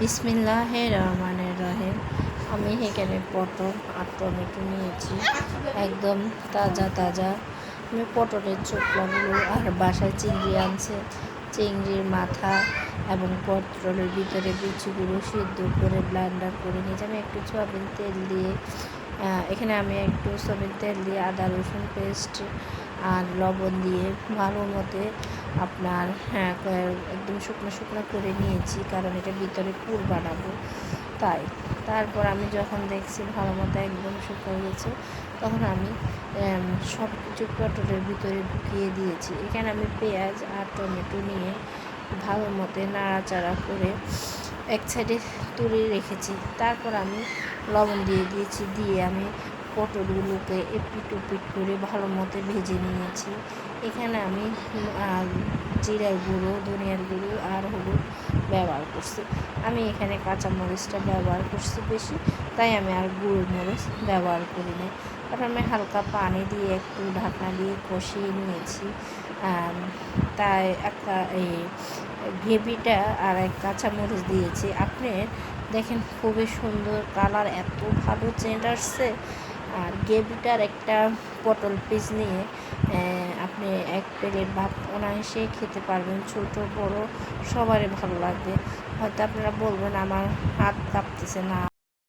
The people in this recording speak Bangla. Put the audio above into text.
বিসমিল্লাহ রহমানের রহিম আমি এখানে পটল আর টমেটো নিয়েছি। একদম তাজা তাজা। আমি পটলের চোখলাগুলো আর বাসায় চিংড়ি আনছে। চিংড়ির মাথা এবং পটলের ভিতরে বিচিগুলো সিদ্ধ করে ব্লান্ডার করে নিয়েছি। আমি একটু সয়াবিন তেল দিয়ে এখানে আমি একটু সয়াবিন তেল দিয়ে আদা, রসুন পেস্ট আর লবণ দিয়ে ভালো মতে আপনার হ্যাঁ একদম শুকনো শুকনো করে নিয়েছি, কারণ এটা ভিতরে পুর বানাবো। তাই, তারপর আমি যখন দেখছি ভালো মতো একদম শুকিয়ে গেছে, তখন আমি সব কিছু পটলের ভিতরে ঢুকিয়ে দিয়েছি। এখানে আমি পেঁয়াজ আর টমেটো নিয়ে ভালো মতে নাড়াচাড়া করে এক সাইডে তুলে রেখেছি। তারপর আমি লবণ দিয়ে দিয়েছি, দিয়ে আমি পটলগুলোকে এপিট ওপিট করে ভালো মতো ভেজে নিয়েছি। এখানে আমি জিরার গুঁড়ো, ধনিয়ার গুঁড়ো আর হলুদ ব্যবহার করছি। আমি এখানে কাঁচামরিচটা ব্যবহার করছি বেশি, তাই আমি আর গুঁড়ো মরিচ ব্যবহার করি না তারপর আমি হালকা পানি দিয়ে একটু ঢাকনা দিয়ে কষিয়ে নিয়েছি। তাই একটা এই গ্রেভিটা আর এক কাঁচামরিচ দিয়েছি। আপনি দেখেন খুবই সুন্দর কালার, এত ভালো চেঞ্জ আসছে। আর গ্রেভিটার একটা পটল পিস নিয়ে আপনি এক প্লেট ভাত অনায়াসে খেতে পারবেন। ছোট, বড়, সবারই ভালো লাগবে। হয়তো আপনারা বলবেন, আমার হাত কাঁপতেছে না।